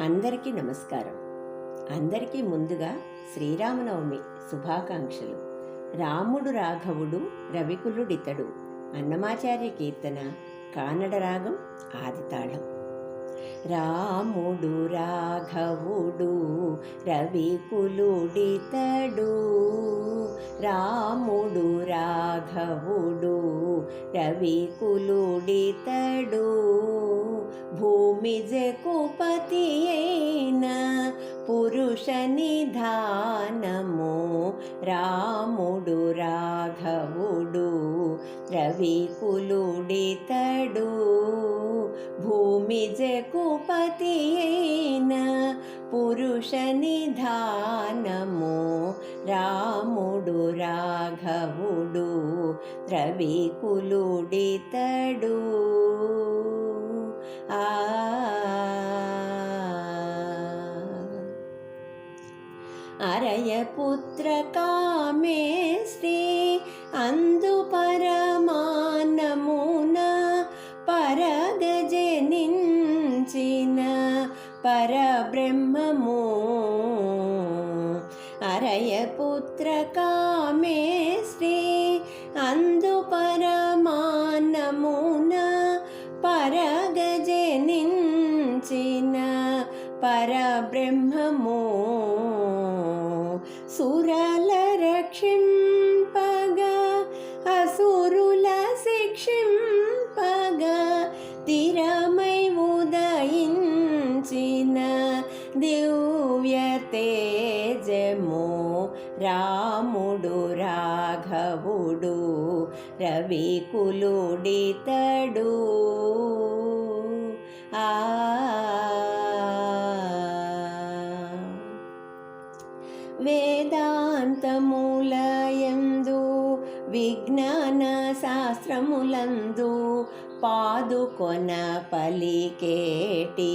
అందరికీ నమస్కారం. అందరికీ ముందుగా శ్రీరామనవమి శుభాకాంక్షలు. రాముడు రాఘవుడు రవికులుడితడు. అన్నమాచార్య కీర్తన కానడ రాగం ఆదితాళం. రాముడు రాఘవుడు రవికులుడితడు రాముడు రాఘవుడు రవికులుడితడు భూమి జకుపతి అయిన పురుష నిధానము రాముడు రాఘవుడు రవికులుడితడు భూమి జకుపతి అయిన పురుష నిధానము రాముడు రాఘవుడు ద్రవికులుడితడు. ఆ. అరయపుత్ర కామే శ్రీ అందు పరబ్రహ్మము. అరయపుత్ర కామే శ్రీ అందు పరమానమున పరగజనించిన పరబ్రహ్మము. సుర దివ్య తేజము రాముడు రాఘవుడు రవికులుడితడు ఆ. వేదాంతమూలయందు విజ్ఞాన శాస్త్రములందు పాదుకొన పలికేటి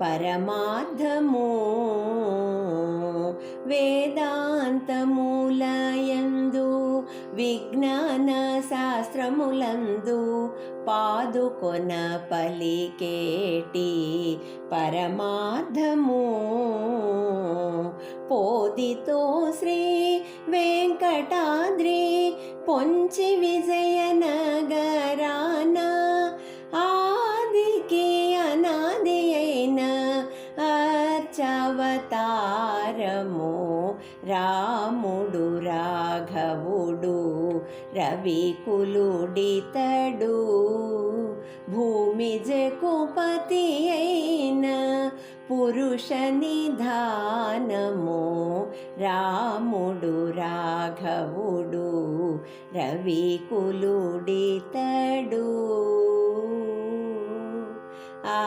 పరమార్థము. వేదాంతమూలయందు విజ్ఞాన శాస్త్రములందు పాదుకొన పలికేటి పరమార్థము. పోదితో శ్రీ వెంకటాద్రి పొంచి విజయనగరాన ఆదికి అనాది అయిన అర్చవతారము రాముడు రాఘవుడు రవికులుడితడు భూమి జకుపతి అయిన పురుష నిధానము రాముడు రాఘవుడు రవికులుడితడు ఆ